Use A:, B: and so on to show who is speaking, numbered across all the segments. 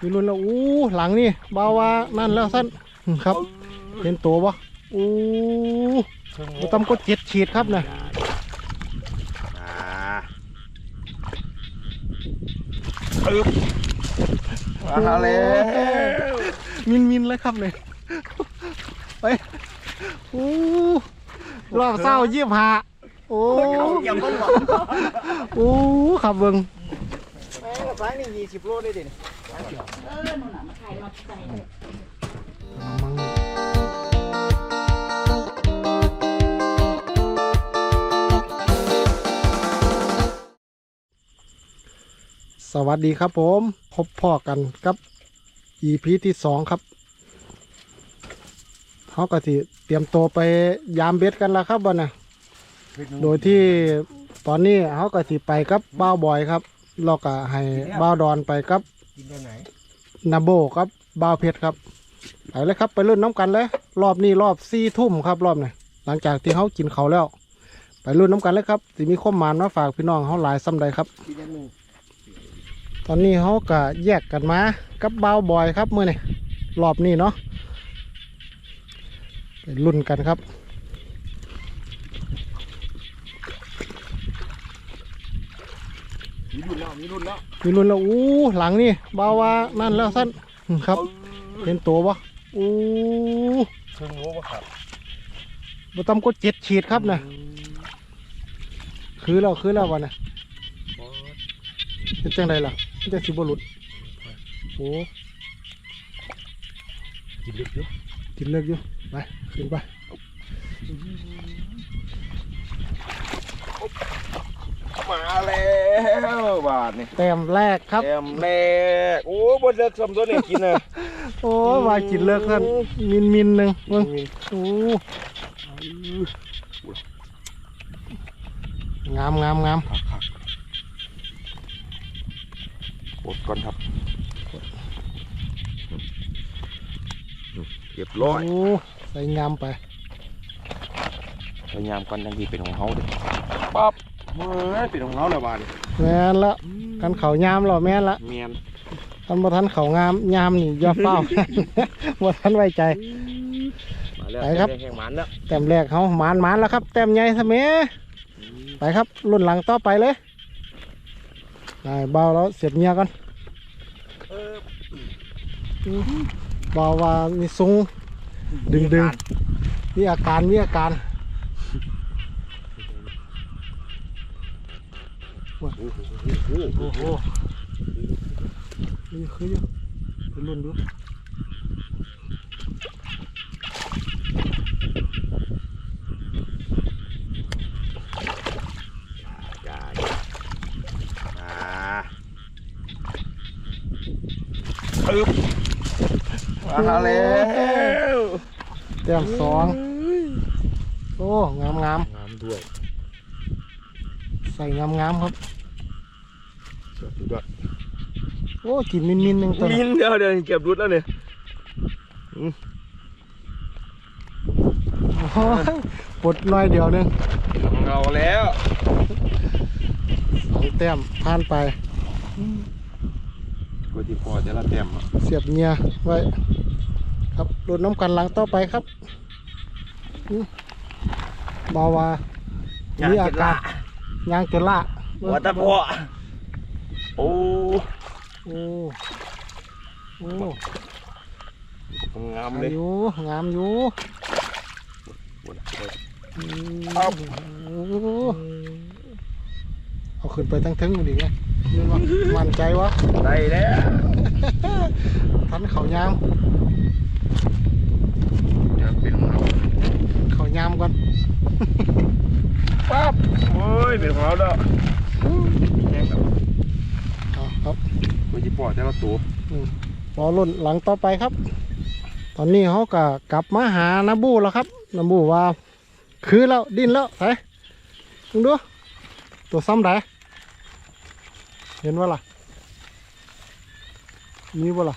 A: มีรุ่นแล้วอู้หลังนี่บาวว่านั่นแล้วสั้นอืมครับ เห็นตัวปะอู้บ่ตำก็เจ็ดฉีดครับนะ
B: อ่าปึ๊บมาแล้ว
A: มินมินเลยครับเลยไปอู้รอบเศร้ายี่หาโอ้
B: ยังต้องหวัง
A: โอ้ขับเบิง
B: แม่กระซ้ายนี่ยี่สิบโลได้ดิ
A: สวัสดีครับผม พบพ่อกันกับ EP ที่สองครับเขาก็สิเตรียมตัวไปยามเบ็ดกันแล้วครับวันน่ะโดยที่ตอนนี้เขาก็สิไปกับบ้าวบอยครับเราก็ให้บ้าวดอนไปกับ
B: กินตัวไหน
A: นาโบครับบาวเพชรครับไปเลยครับไปเล่นน้ำกันเลยรอบนี้รอบสี่ทุ่มครับรอบนี้หลังจากที่เขากินเขาวแล้ว ไปรุ่นน้ำกันเลยครับสิมีข้อมานมาฝากพี่น้องเขาหลายซ้ำใดครับ
B: กินยังหนึ่ง
A: ตอนนี้เขาก็แยกกันมากับบ้าวบอยครับเมื่อนี่รอบนี้เนาะไปรุ่นกันครับ
B: มีรุ่นแล้วมีรุ่นแล้ว
A: มีรุ่นแล้วอู้หลังนี่บ้าวว่านั่นแล้วสั้นอืมครับ เห็นตัวปะอู้
B: ครึ่งโลป่ะครับ
A: บ่ตำก็เจ็ดฉีดครับนะคือแล้วคือแล้ววันน่ะเป็นจังไดล่ะมันจะสิบหลุดโอ้
B: กินลึกอยู่
A: กินเลิกอยู่ไปขึ้นไป
B: มาแล้วบาทนี่
A: แต้มแรกครับ
B: เต็มแรกโอ้บนเลิกสมตัวเนี่ยกินเลย
A: โอ้ว่ากินเลิกกันมินมินหนึ่งเบิ่งโอ้งามงามงาม
B: คักคักกดก่อนครับเรียบร้อย
A: โอ้ใส่งามไป
B: พยายามกันทังทีเป็นของเขาเด้อปั๊บ เฮ้ยเป็นของเขาแล้วบาท
A: แม่นละกันเขายามหรอแม่นละ
B: เมียน
A: ทันบ่ทันเขางามยามนี่อย่าเฝ้า บ่ทันไว้ใจ
B: มาแล้ว
A: ไปครับ
B: แข่งหมันแล้ว
A: แต้มแรกเขาหมานหมานแล้วครับ แต้มใหญ่ทะเมไปครับรุ่นหลังต่อไปเลยได้เบาแล้วเสียบเงียก่อน
B: เออ
A: เบาว่ามีซุงดึงดึงมีอาการมีอาการ
B: โอ้โห
A: โอ้โหนี่คืออยู่เป็นรุ่นดู
B: จ้าอ่าปึ๊บมาแล้ว
A: แต้มสองโอ้ งามงาม
B: งามด้วย
A: ใส่งามงามครับ
B: สวัสดีด้วย
A: โอ้กินมินมินหนึ่งตัว
B: มินเดียวเดี๋ยวเก็บรุดแล้วเนี่ย
A: โอ้ยปลดหน้อยเดียวหนึง
B: ของเราแล้ว
A: สองแต้มผ่านไป
B: กที่พอจะละเต็มอะ
A: เสียบเงียไว้ ครับรุ่นน้ำกันหลังต่อไปครับอืมเบาว่ามีอาการ ยางจนละ
B: หัวตะพอโอ้
A: โอ้โอ้
B: งาม
A: งาม
B: เลย
A: อยู่งามอยู่อืม
B: ครับ
A: โอ้เอาขึ้นไปทั้งทึงอยู่ดีไงนี่ว่ามั่นใจวะ
B: ได้แล้ว
A: ทันเขายาม
B: เดี๋ยวเป็นของเรา
A: เขายามก่อน
B: ปั๊บโอ้ย เป็นของเราแล้วแย่งแล้ว
A: เอาครับ
B: กที่พอจะละตัว
A: รอรุ่นหลังต่อไปครับ ตอนนี้เขาก็กลับมาหานาบูแล้วครับนาบูว่า คือแล้วดิ้นแล้วใส่ดูดูตัวซ้ำได้เห็นว่าล่ะมีบ่าล่ะ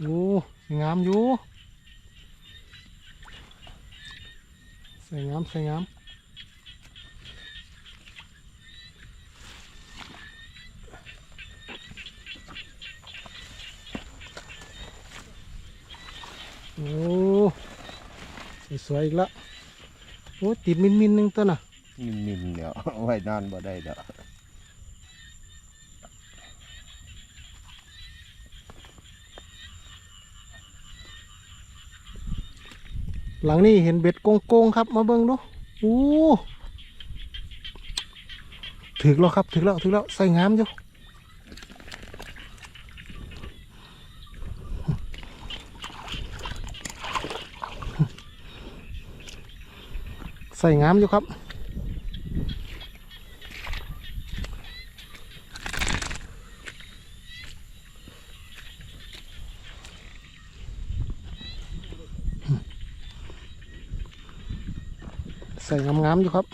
A: อยู่สวยงามอยู่สวยงามสวยงามโอ้สวยอีกแล้วโอ้ติดมินมินหนึ่งตัวน่ะ
C: มินมินเนี่ยไว้นานบ่ได้เด้อ
A: หลังนี้เห็นเบ็ดโกงๆครับ มาเบิ้งดูโอ้ถึกแล้วครับถึกแล้วถึกแล้วใส่งามอยู่ใส่งามอยู่ครับ ใส่งามๆอยู่ครับ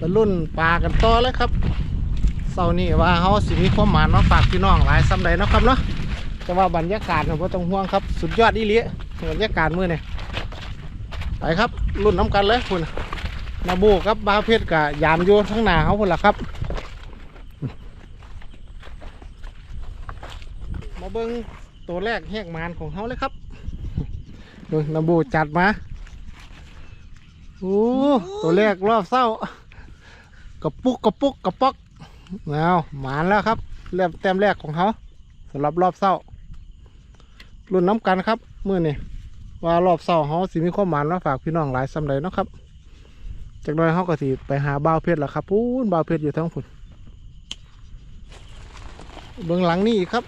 A: ตะรุ่นปลากันต่อเลยครับเช้านี้ว่าเฮาสิมีความหมายมาฝากพี่น้องหลายซ้ำใดนะครับเนาะแต่ว่าบรรยากาศเนี่ยบ่ต้องห่วงครับ สุดยอดอีหลีบรรยากาศมื้อนี่ไปครับรุ่นน้ำกันเลยคุณนาบูกับบาเพชรกับยามอยู่ทั้งหนาเขาพุ่นละครับ มาเบิ่งตัวแรกแหกมานของเขาเลยครับเบิ่งนาบูจัดมาโอ้ตัวแรกรอบเศร้า กระปุกกระปุกกระปอกเอาหมานแล้วครับเริ่มแต้มแรกของเขาสำหรับรอบเศร้ารุ่นน้ำกันครับมื่อนี่ว่ารอบเศร้าเขาสิมีความหมานมาฝากพี่น้องหลายสำใดเนาะครับจากนั้นเขาก็สิไปหาบ่าวเพชรแล้วครับพูนบ่าวเพชรอยู่ทั้งผุนเบื้องหลังนี่อีกครับ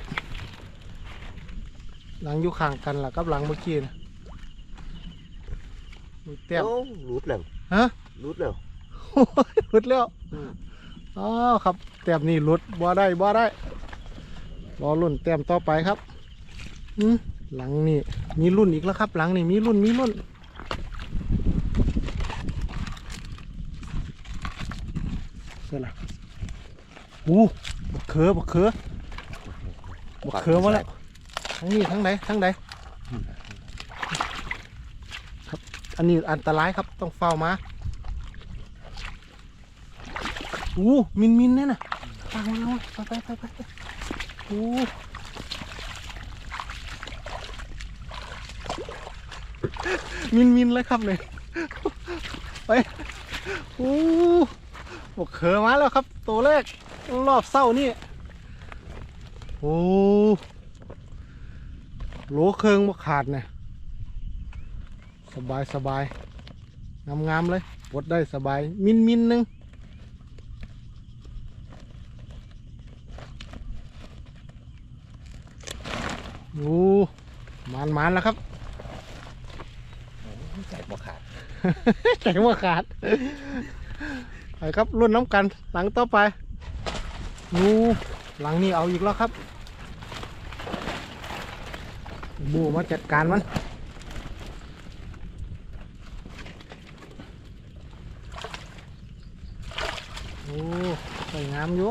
A: หลังอยู่ข้างกันล่ะกับหลังเมื่อกี้นะมีแต้ม
C: โอ้รูดแล้ว
A: ฮะ
C: รูดแล้ว
A: โอ้ย หลุดแล้วอ๋อครับ แต้มนี่หลุดบ่ได้บ่ได้ รอรุ่นแต้มต่อไปครับอืมหลังนี่มีรุ่นอีกแล้วครับ หลังนี่มีรุ่นมีรุ่นเสร็จละอู้บักเขือบักเขือบักเขือมาแล้วทั้งนี้ทั้งไหนทั้งไหนครับ อันนี้อันตรายครับต้องเฝ้ามา อู้มินมินเนี่ยนะฟังเลยไปไปไปไปไปอู้มินมินเลยครับเลยไปอู้บอกเขอมาแล้วครับ ตัวแรกรอบเศร้านี่โอ้โหลเครื่องมาขาดเนี่ยสบายสบายงามงามๆเลยปดได้สบายมินมินหนึง โอ้มานมานแล้วครับ
C: ใจบ่ขาด
A: แข็งว่าขาดไปครับรุ่นน้ำกันหลังต่อไปงูหลังนี้เอาอีกแล้วครับ บูมาจัดการมันโอ้สวยงามอยู่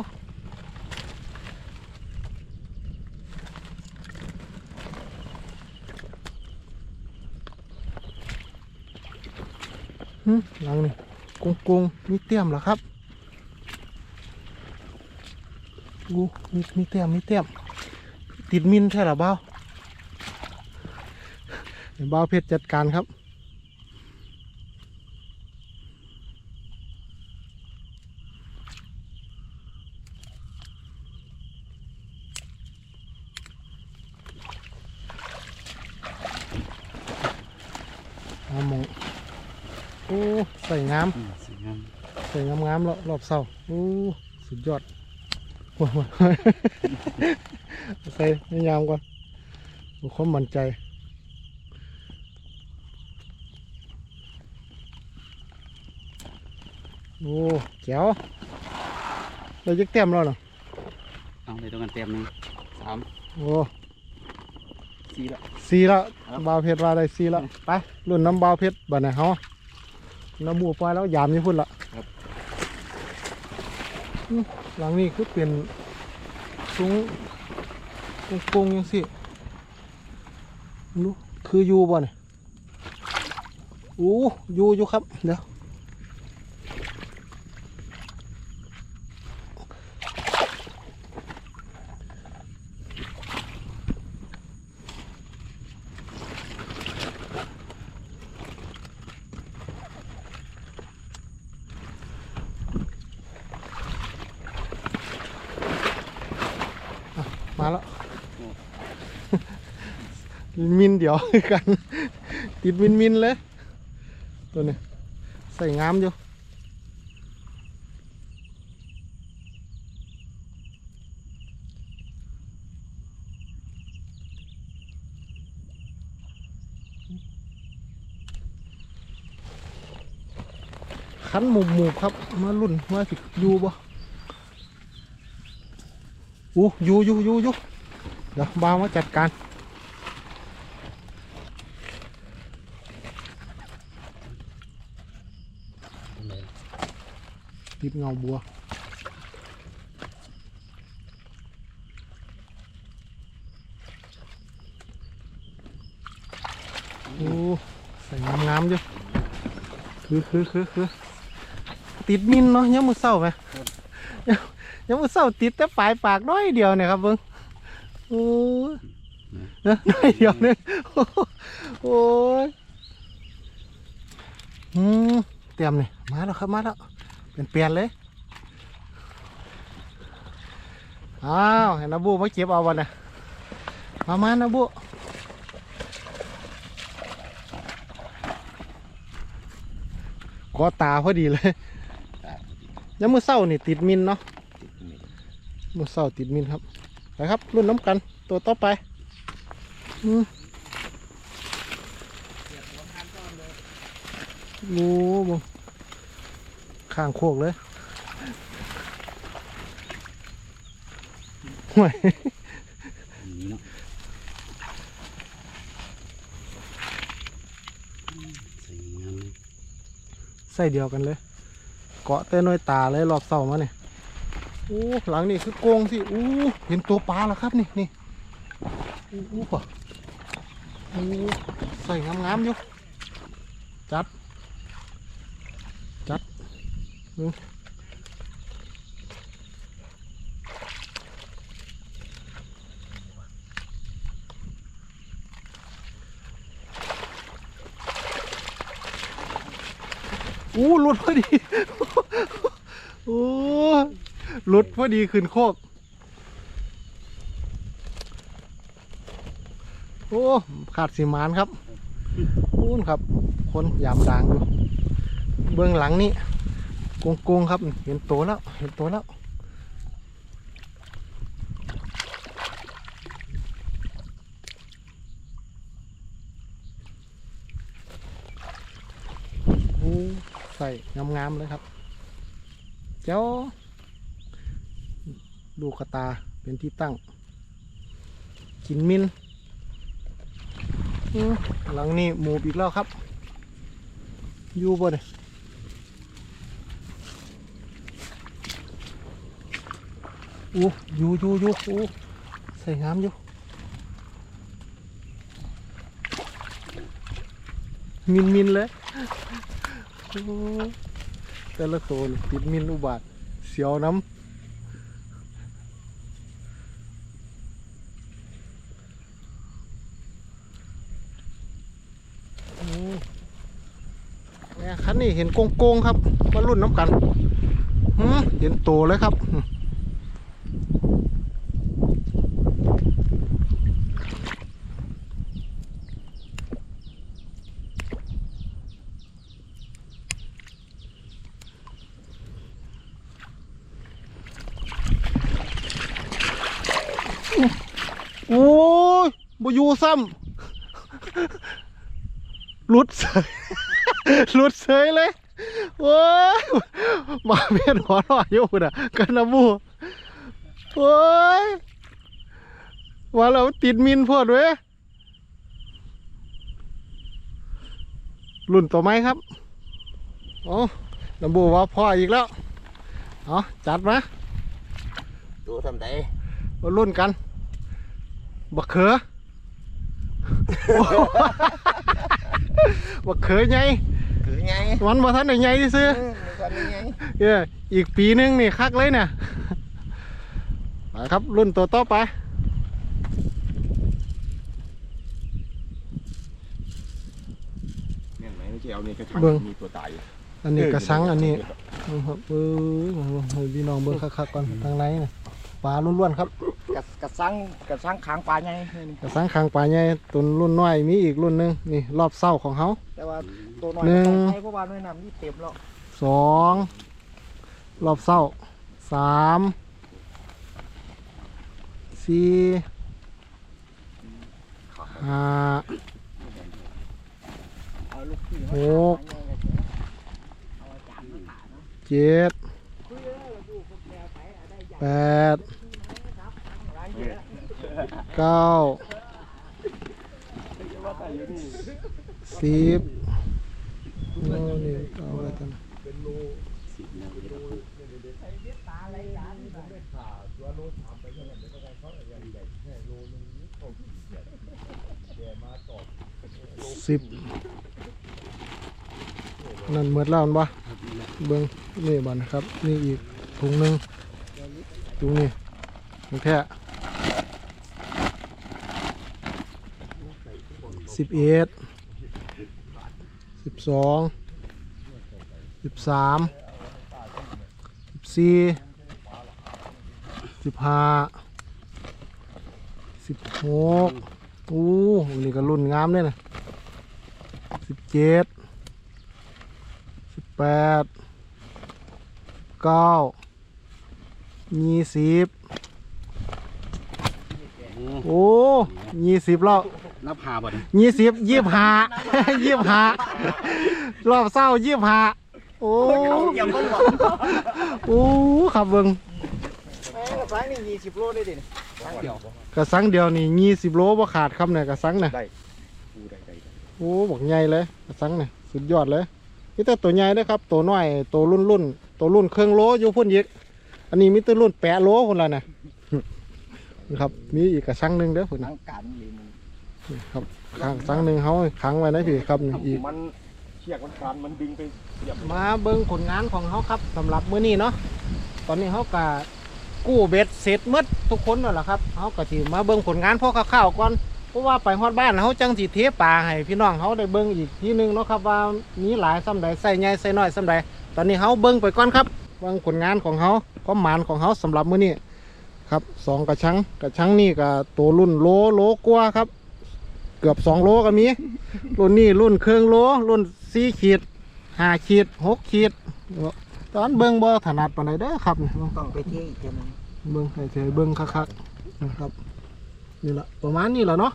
A: หลังนี่กงกงๆมีเตี้ยมเหรอครับกูมีมีเตี้ยมมีเตี้ยม ติดมินใช่หรอเบ้าเดี๋ยวเบ้าเพชรจัดการครับ เอาหมองโอ้ใส่ งาม
B: สวยงาม
A: ใส่งามงามๆรอบรอบเสาโอ้สุดยอดโอ้ยใส่ให้ยามก่อนดูความมั่นใจโอ้แจ๋วเราจะเต็มแล้วเนาะ
B: เอาเลยตรงกันเต็มหนึ่งสาม
A: โอ้
B: สี่ละ
A: สีแล้ว
B: ครับ
A: บาวเพชรว่าได้สีแล้วไปรุ่นน้ำบาวเพชรบัดนี้เฮา เราบู๊ล่แล้วยามนี่พูดนละ
B: ครับ
A: หลังนี้คือเปลี่ยนสูงโป่งยังสิรู้คืออยู่บ่เนี่ยโอ้อยู่อยู่ครับ เดี๋ยว มาแล้ว มินเดี๋ยวกัน ติดมินมินเลย ตัวนี้ ใส่งามอยู่คันหมุมหมูครับ มาลุ่นว่าสิอยู่บ่ อู้ยู่ยู่ยู่ยู่เดี๋ยวบ่าวมาจัดการติดเงาบัวโอ้ใส่งามๆอยู่คือคือคือคือติดมินเนาะยังมือเศร้าไหม ยังยังมือเศร้าติดแต่ปลายปากน้อยเดียวเนี่ยครับเบิ้งโอ้ยเนอะน้อยเดียวเนี่ยโอ้ยอืมเตรียมนี่มาแล้วครับมาแล้วเป็นเปลี่ยนเลยอ้าวเห็นนะบูมาเก็บเอาวันน่ะมามานะบูกอตาพอดีเลยยังมือเศร้านี่ติดมินเนาะ
C: ติดมิน
A: มือเศร้าติดมินครับไปครับรุ่นน้ำกันตัวต่อไปอืมโอ้โหข้างโคกเลยห่วย
C: นี่เนาะใส่งาม
A: ใส่เดียวกันเลย เกาะเต้นน้อยตาเลยรอบเสามาเนี่ย โอ้หลังนี่คือโกงสิโอ้เห็นตัวปลาแล้วครับนี่นี่โอ้ป่ะโอ้ใส่งามๆอยู่จัด จัดอืมอู้หลุดพอดี โอ้ หลุดพอดีขึ้นโคก โอ้ ขาดสีมานครับอู้นครับ คนยามดังอยู่เบื้องหลังนี่กงกงๆครับ เห็นตัวแล้ว เห็นตัวแล้วโอ้ใส่งามๆเลยครับ เจ้า ดูกตาเป็นที่ตั้ง กินมินหลังนี้หมูอีกแล้วครับ อยู่บ่เนี่ยโอ้อยู่อยู่อยู่โอ้ใส่งามอยู่มินมินเลยแต่ละตัวติดมินอุบาทเสียวน้ำโอ้เนี่ย คันนี้เห็นโกงโกงๆครับมารุ่นน้ำกันเห็นโตเลยครับโอ้ยบอยู่ซ้ำหลุดเสย หลุดเสยเลยโอ้ยมาเพียนหัวเรออยู่น่ะกันนะบูโอ้ยว่าเราติดมินพวดเว้ยรุ่นต่อไหมครับโอ้น้ำบูว่าพ่ออีกแล้วเอาจัดมา
B: ตัวทำได
A: มารุ่นกันบักเขือบักเขือไง
B: คือไง
A: วันบ่ทันได้ไงซื้อ
B: เออมันกันไง
A: เอออีกปีนึงนี่คักเลยเนี่ยไปครับรุ่นตัวต่อไป
B: แม่นไหมไม่ใช่เอานี่กระชัง
A: เบิ่ง
B: มีตัวตายอยู่
A: อันนี้กระสังอันนี้ครับเออให้พี่น้องเบิ่งคักๆก่อนทางไหนน่ะปลาล้วนๆครับ
B: กระกระสังกระสังขางปลาไงนี่
A: กระสังคางปลาใหญ่ตัวรุ่นน้อยมีอีกรุ่นหนึงนี่รอบเศร้าของเขา
B: แต่ว่า ตัวน้อย
A: หนึ่ง
B: ต้องใช้เพราะว่าน้อยน้ำนี่เต็มแล้ว
A: สองรอบเศร้าสามสี่ห้า
B: เอาลูกพี่
A: หกเจ็ดแปดเก้าสิบ โอ้นี่เอาไว้ตอน
C: สิบแล้วเดี๋ยวเรา
A: สิบนั่นเหมือนแล้วมันปะเบิ้งนี่บันครับ นี่อีกถุงหนึ่งถุงนี่ถุงแท้สิบเอ็ด สิบสองสิบสามสิบสี่สิบห้าสิบหกอู้นี่ก็รุ่นงามเลยนะสิบเจ็ดสิบแปดเก้ายี่สิบโอ้ยี่สิบแล้ว
C: นับหาบ่เนี่ย
A: ยี่สิบยี่สิบห้ายี่สิบห้ารอบเศร้ายี่สิบห้าโอ้
B: ยังไม่หมด
A: โอ้ขับเบิง
B: แม่กระสังนี่ยี่สิบโลได้ดิครั้งเดียว
A: กระสังเดียวนี่ยี่สิบโลบ่ขาดครับเนี่ยกระสังเนี่ย
B: ได้ดูได้ได้ได้
A: โอ้บอกใหญ่เลยกระสังเนี่ยสุดยอดเลยนี่แต่ตัวใหญ่เด้อครับ ตัวน้อยตัวรุ่นรุ่นตัวรุ่นเครื่องโลอยู่พุ่นยิกอันนี้มีตัวรุ่นแปะโลคนละนะนะครับมีอีกกระสังหนึ่งเด้อพุ่น
B: ทางการเลยมึง
A: นี่ ครับข้างสังหนึ่งเขาขังไว้นะพี่ครับนี่อีก
B: มันเชือกมันการมันดึงไปเสียบ
A: มาเบิ่งผลงานของเขาครับสำหรับมื้อนี้เนาะตอนนี้เขาก็กู้เบ็ดเสร็จหมดทุกคนนั่นแหละครับเขาก็สิมาเบิ่งผลงานพอคร่าวๆก่อนเพราะว่าไปฮอดบ้านเขาจังสิเทปลาให้พี่น้องเขาได้เบิ่งอีกทีหนึงเนาะครับว่ามีหลายซ้ำใดใส่ใหญ่ใส่น้อยซ้ำใดตอนนี้เขาเบิ่งไปก่อนครับเบิ่งผลงานของเขาความหมานของเขาสำหรับมื้อนี้ครับสองกระชังกระชังนี่ก็ตัวรุ่นโลโลกว่าครับ เกือบสองโลก็มี รุ่นนี้รุ่นเครื่องโล รุ่นสี่ขีดห้าขีดหกขีด ตอนเบิ้งบ่ถนัดปานใดเด้อครับนี่
B: ต้องไปเที่ยวอีกเท่านึง
A: เบิ้งให้เฉยๆเบิ้งคักๆนะครับนี่ละประมาณนี้แหละเนาะ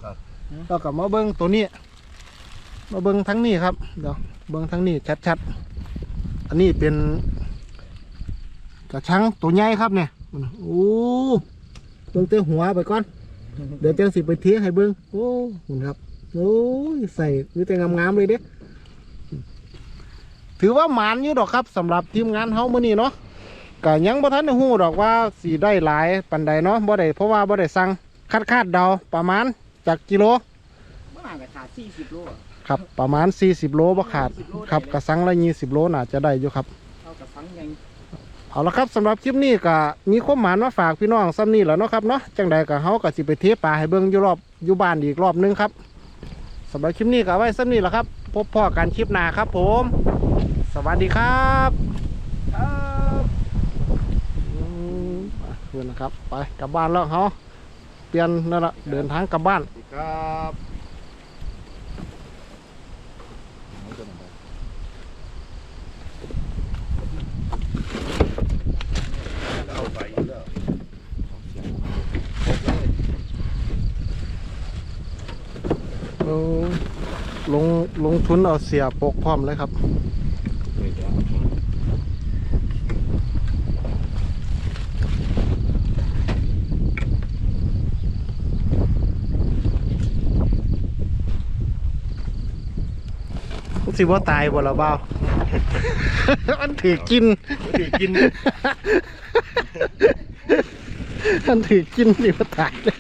A: แล้วก็มาเบิ้งตัวนี้ มาเบิ้งทั้งนี้ครับเดี๋ยวเบิ้งทั้งนี้ชัดๆ อันนี้เป็นกระชังตัวใหญ่ครับเนี่ยโอ้เบิ้งเต้หัวไปก่อน เดี๋ยวจังสิไปเทียให้เบิ้งโอ้หุ่นครับโอ้ยใส่นี่แต่งามๆเลยเด้ถือว่าหมานอยู่ดอกครับสำหรับทีมงานเฮามื้อนี้เนาะก็ยังบ่ทันได้ฮู้ดอกว่าสิได้หลายปานใดเนาะบ่ได้เพราะว่าบ่ได้สั่งคาดคาดๆเดาประมาณจากกิโล
B: เมื่อไหร่ก็ขาดสี่สิบโลอะ
A: ครับประมาณ 40 โลบ่ขาดครับกระสังละ20โลน่าจะได้อยู่ครับ
B: เท่ากับสังยัง
A: เอาละครับสำหรับคลิปนี้ก็มีความหมานมาฝากพี่น้องซ้ำนี้แหล้วเนาะครับเนาะจังใดก็เฮาก็สิไปเทปลาให้เบิ่งอยู่รอบอยู่บ้านอีกรอบนึงครับสำหรับคลิปนี้ก็เอาไว้ซ้ำนี้แหละครับ พบพ่อกันคลิปหน้าครับ ผม สวัสดีครับอืมไปเพื่อนนะครับ ไปกลับบ้านแล้วเฮาเปลี่ยนนั่นละเดินทางกลับบ้าน
B: ครับ
A: ลงลงลงทุนเอาเสียปกพร้อมเลยครับมันสิว่าตายบ่ละเบ้ามันถือกิน
B: ถือกิน
A: ท่านถือกินสิว่าตายเลย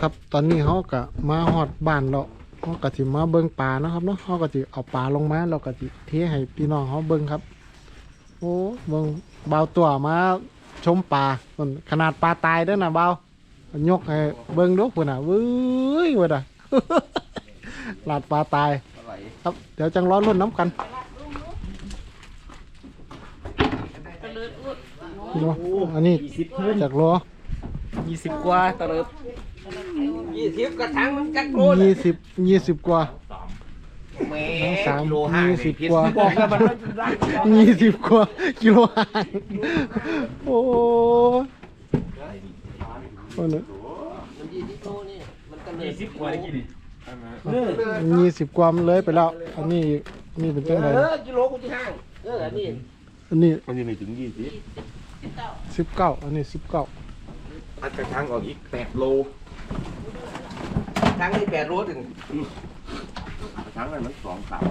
A: ครับ ตอนนี้เขาก็มาหอดบ้านแล้วเขาก็สิมาเบิ่งปลานะครับเนาะเขาก็สิเอาปลาลงมาแล้วก็สิเทให้พี่น้องเขาเบิ่งครับ โอ้เบิ่งเบาตัวมาชมปลาขนาดปลาตายด้อนะเบายกให้เบิ่งดูพุ่นน่ะวื้ยเว้ยน่ะลาดปลาตาย ครับ เดี๋ยวจังร้อนรุ่นน้ำกันอันนี้จากโล
C: ยี่สิบกว่าตะเลิบ
B: ยี่สิบกระถางมันกัดโล
A: ยี่สิบยี่สิบกว่า
B: แหม่
A: สาม
B: โลห้า
A: ยี่สิบกว่า
B: บอกแล้วมัน
A: ยี่สิบกว่ากิโลห่างโอ้โหเนี่ย
C: ยี่สิบกว่าได้กี่นี่
A: ยี่สิบกว่ามันเลยไปแล้ว อันนี้อันนี้เป็นจังไง
B: เออกิโลกูที่ห้างเอออันนี้
A: อันนี้
B: มันยังไม่ถึงยี่สิบ
A: สิบเก้าอันนี้สิบเก้า
B: อัดกระถางออกอีกแปดโล ทางนี้แปดโลถึงกระถางนั้นมันสองสาม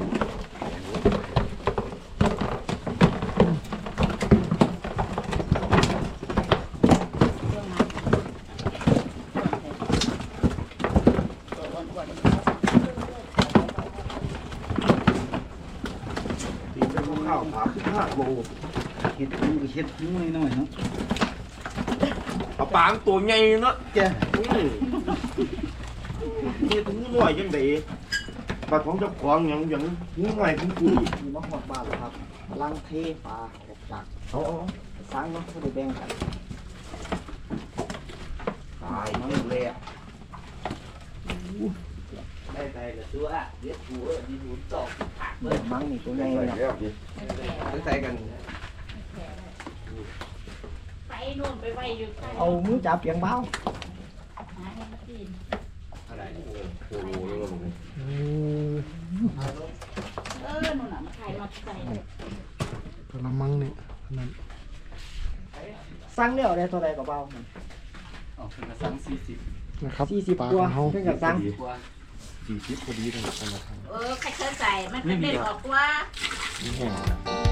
B: ข้าวสามสิบห้าโล
C: เห็ดหูเห็ดหูหน่อยเนาะ
B: เอาปลาตัวใหญ่เนาะ
C: แก
B: นี่ถึงหน่อยยังไงปลาของเจ้าของยังยังหูหน่อยของกูอีก
C: มีมะฮอดบ้านแล้วครับกำลังเทปลาออกจาก
B: เอาเอา
C: สร้างเนาะไม่ได้แบ่งกัน
B: ตายมันเลยอะ
C: ได้ใจละตัวเด็ดหัวดีหูตอกเบิ่งมั้งนี่ตัวใหญ่
B: ใส่
C: เนาะ
B: แล้วดิใส่กัน
D: ไป นู่นไปไว้อยู่ใต้
C: เอามือจับเพียงเบา
D: หาให้มันกิน
B: โอ้โหแล้วมัน
A: อืม
D: เออนู่นน่ะมาใครมาใส่
A: กระมังนี่อันนั้น
C: สร้างแล้วได้เท่าไรก็เบา
E: อ๋อเป็นกระสังสี่สิบ
A: นะครับ
C: สี่สิบ
A: ปลาก
C: ว่า
A: ของเขา
C: เพิ่งกับสร้าง
E: กว่า
B: สี่สิบพอดีเลยนะครับ
D: เออใครเคยใส่มันเป็นเด็กออกว่า
B: นี่แห้งนะ